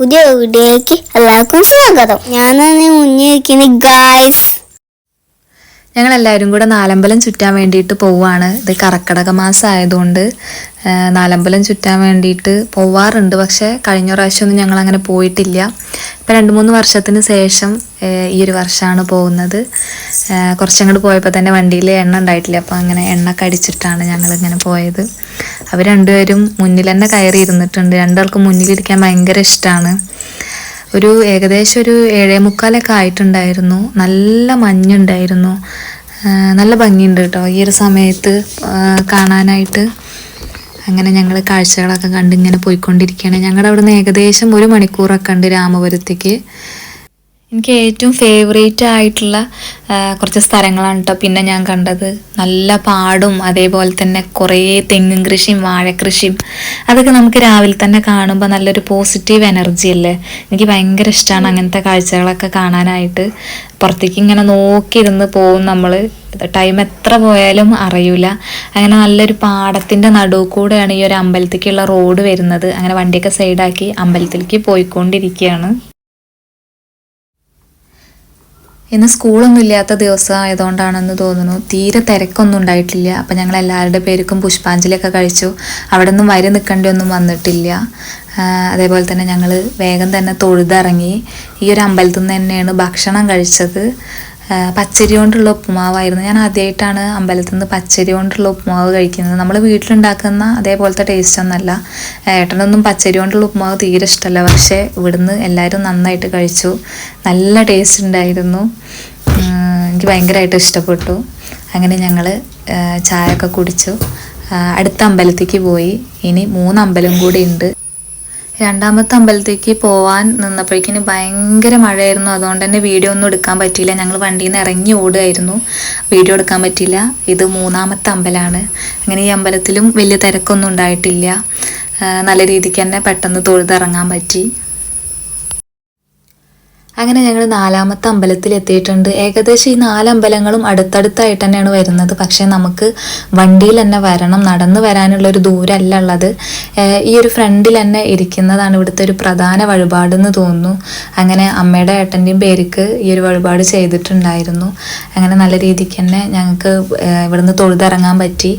പുതിയ വീഡിയോയിലേക്ക് എല്ലാവർക്കും സ്വാഗതം. ഞാനാണ് മുന്നിരിക്കുന്ന ഗായ്സ് ഞങ്ങൾ എല്ലാവരും കൂടെ നാലമ്പലം ചുറ്റാൻ വേണ്ടിയിട്ട് പോവുകയാണ്. ഇത് കർക്കിടക മാസം ആയതുകൊണ്ട് നാലമ്പലം ചുറ്റാൻ വേണ്ടിയിട്ട് പോവാറുണ്ട്. പക്ഷേ കഴിഞ്ഞ പ്രാവശ്യമൊന്നും ഞങ്ങൾ അങ്ങനെ പോയിട്ടില്ല. ഇപ്പം രണ്ട് മൂന്ന് വർഷത്തിന് ശേഷം ഈ ഒരു വർഷമാണ് പോകുന്നത്. കുറച്ചങ്ങോട്ട് പോയപ്പോൾ തന്നെ വണ്ടിയിൽ എണ്ണ ഉണ്ടായിട്ടില്ല. അപ്പോൾ അങ്ങനെ എണ്ണ കടിച്ചിട്ടാണ് ഞങ്ങൾ ഇങ്ങനെ പോയത്. അവർ രണ്ടുപേരും മുന്നിൽ തന്നെ കയറി ഇരുന്നിട്ടുണ്ട് രണ്ടാൾക്കും മുന്നിലിരിക്കാൻ ഭയങ്കര ഇഷ്ടമാണ് ഒരു ഏകദേശം ഒരു ഏഴേ മുക്കാലൊക്കെ ആയിട്ടുണ്ടായിരുന്നു. നല്ല മഞ്ഞുണ്ടായിരുന്നു. നല്ല ഭംഗിയുണ്ട് കേട്ടോ ഈ ഒരു സമയത്ത് കാണാനായിട്ട്. അങ്ങനെ ഞങ്ങൾ കാഴ്ചകളൊക്കെ കണ്ട് ഇങ്ങനെ പോയിക്കൊണ്ടിരിക്കുകയാണ്. ഞങ്ങളുടെ അവിടെ നിന്ന് ഏകദേശം ഒരു മണിക്കൂറൊക്കെ ഉണ്ട് രാമപുരത്തേക്ക്. എനിക്ക് ഏറ്റവും ഫേവറേറ്റ് ആയിട്ടുള്ള കുറച്ച് സ്ഥലങ്ങളാണ് കേട്ടോ പിന്നെ ഞാൻ കണ്ടത്. നല്ല പാടും അതേപോലെ തന്നെ കുറേ തെങ്ങും കൃഷിയും വാഴക്കൃഷിയും. അതൊക്കെ നമുക്ക് രാവിലെ തന്നെ കാണുമ്പോൾ നല്ലൊരു പോസിറ്റീവ് എനർജി അല്ലേ? എനിക്ക് ഭയങ്കര ഇഷ്ടമാണ് അങ്ങനത്തെ കാഴ്ചകളൊക്കെ കാണാനായിട്ട്. പുറത്തേക്ക് ഇങ്ങനെ നോക്കിയിരുന്ന് പോകും നമ്മൾ ടൈം എത്ര പോയാലും അറിയില്ല അങ്ങനെ നല്ലൊരു പാടത്തിന്റെ നടുവ് കൂടെയാണ് ഈ ഒരു അമ്പലത്തേക്കുള്ള റോഡ് വരുന്നത്. അങ്ങനെ വണ്ടിയൊക്കെ സൈഡാക്കി അമ്പലത്തിലേക്ക് പോയിക്കൊണ്ടിരിക്കുകയാണ്. ഇന്ന് സ്കൂളൊന്നും ഇല്ലാത്ത ദിവസം ആയതുകൊണ്ടാണെന്ന് തോന്നുന്നു. തീരെ തിരക്കൊന്നും ഉണ്ടായിട്ടില്ല. അപ്പം ഞങ്ങൾ എല്ലാവരുടെ പേർക്കും പുഷ്പാഞ്ജലിയൊക്കെ കഴിച്ചു. അവിടെ നിന്നും വരി നിൽക്കേണ്ടി ഒന്നും വന്നിട്ടില്ല അതേപോലെ തന്നെ ഞങ്ങൾ വേഗം തന്നെ തൊഴുതിറങ്ങി. ഈ ഒരു അമ്പലത്തിൽ നിന്ന് തന്നെയാണ് ഭക്ഷണം കഴിച്ചത്. പച്ചരി കൊണ്ടുള്ള ഉപ്പുമാവായിരുന്നു. ഞാൻ ആദ്യമായിട്ടാണ് അമ്പലത്തിൽ നിന്ന് പച്ചരി കൊണ്ടുള്ള ഉപ്പുമാവ് കഴിക്കുന്നത്. നമ്മൾ വീട്ടിലുണ്ടാക്കുന്ന അതേപോലത്തെ ടേസ്റ്റ് ഒന്നല്ല. ഏട്ടനൊന്നും പച്ചരി കൊണ്ടുള്ള ഉപ്പുമാവ് തീരെ ഇഷ്ടമല്ല പക്ഷേ ഇവിടുന്ന് എല്ലാവരും നന്നായിട്ട് കഴിച്ചു. നല്ല ടേസ്റ്റ് ഉണ്ടായിരുന്നു. എനിക്ക് ഭയങ്കരമായിട്ട് ഇഷ്ടപ്പെട്ടു. അങ്ങനെ ഞങ്ങൾ ചായ ഒക്കെ കുടിച്ചു. അടുത്ത അമ്പലത്തേക്ക് പോയി. ഇനി മൂന്ന് അമ്പലം കൂടി ഉണ്ട്. രണ്ടാമത്തെ അമ്പലത്തേക്ക് പോവാൻ നിന്നപ്പോഴേക്കിന് ഭയങ്കര മഴയായിരുന്നു. അതുകൊണ്ട് തന്നെ വീഡിയോ ഒന്നും എടുക്കാൻ പറ്റിയില്ല. ഞങ്ങൾ വണ്ടിയിൽ നിന്ന് ഇറങ്ങി ഓടുകയായിരുന്നു വീഡിയോ എടുക്കാൻ പറ്റിയില്ല. ഇത് മൂന്നാമത്തെ അമ്പലമാണ് അങ്ങനെ ഈ അമ്പലത്തിലും വലിയ തിരക്കൊന്നും ഉണ്ടായിട്ടില്ല. നല്ല രീതിക്ക് തന്നെ പെട്ടെന്ന് തൊഴുതിറങ്ങാൻ പറ്റി. അങ്ങനെ ഞങ്ങൾ നാലാമത്തെ അമ്പലത്തിൽ എത്തിയിട്ടുണ്ട് ഏകദേശം ഈ നാലമ്പലങ്ങളും അടുത്തടുത്തായിട്ട് തന്നെയാണ് വരുന്നത്. പക്ഷേ നമുക്ക് വണ്ടിയിൽ തന്നെ വരണം. നടന്നു വരാനുള്ള ഒരു ദൂരമല്ല ഉള്ളത് ഈ ഒരു ഫ്രണ്ടിൽ തന്നെ ഇരിക്കുന്നതാണ് ഇവിടുത്തെ ഒരു പ്രധാന വഴിപാടെന്ന് തോന്നുന്നു. അങ്ങനെ അമ്മയുടെ ഏട്ടന്റെയും പേർക്ക് ഈ ഒരു വഴിപാട് ചെയ്തിട്ടുണ്ടായിരുന്നു. അങ്ങനെ നല്ല രീതിക്ക് തന്നെ ഞങ്ങൾക്ക് ഇവിടുന്ന് തൊഴുതിറങ്ങാൻ പറ്റി.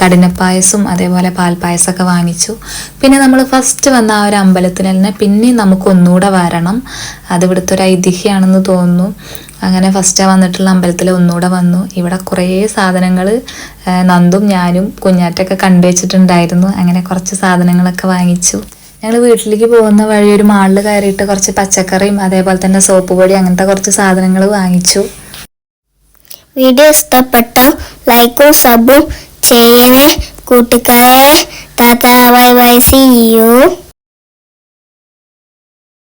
കഠിനപ്പായസും അതേപോലെ പാൽപ്പായസമൊക്കെ വാങ്ങിച്ചു. പിന്നെ നമ്മൾ ഫസ്റ്റ് വന്ന ആ ഒരു അമ്പലത്തിൽ തന്നെ പിന്നെ നമുക്ക് ഒന്നുകൂടെ വരണം. അത് ഇവിടുത്തെ ഒരു ഐതിഹ്യമാണെന്ന് തോന്നുന്നു. അങ്ങനെ ഫസ്റ്റ് വന്നിട്ടുള്ള അമ്പലത്തിൽ ഒന്നുകൂടെ വന്നു. ഇവിടെ കുറേ സാധനങ്ങൾ നന്ദും ഞാനും കുഞ്ഞാറ്റൊക്കെ കണ്ടുവച്ചിട്ടുണ്ടായിരുന്നു. അങ്ങനെ കുറച്ച് സാധനങ്ങളൊക്കെ വാങ്ങിച്ചു. ഞങ്ങൾ വീട്ടിലേക്ക് പോകുന്ന വഴി ഒരു മാളിൽ കയറിയിട്ട് കുറച്ച് പച്ചക്കറിയും അതേപോലെ തന്നെ സോപ്പ് പൊടി അങ്ങനത്തെ കുറച്ച് സാധനങ്ങൾ വാങ്ങിച്ചു. വീഡിയോ ഇഷ്ടപ്പെട്ട ലൈക്കും സബും ചെയ്യണേ കൂട്ടുകാരെ. താത്ത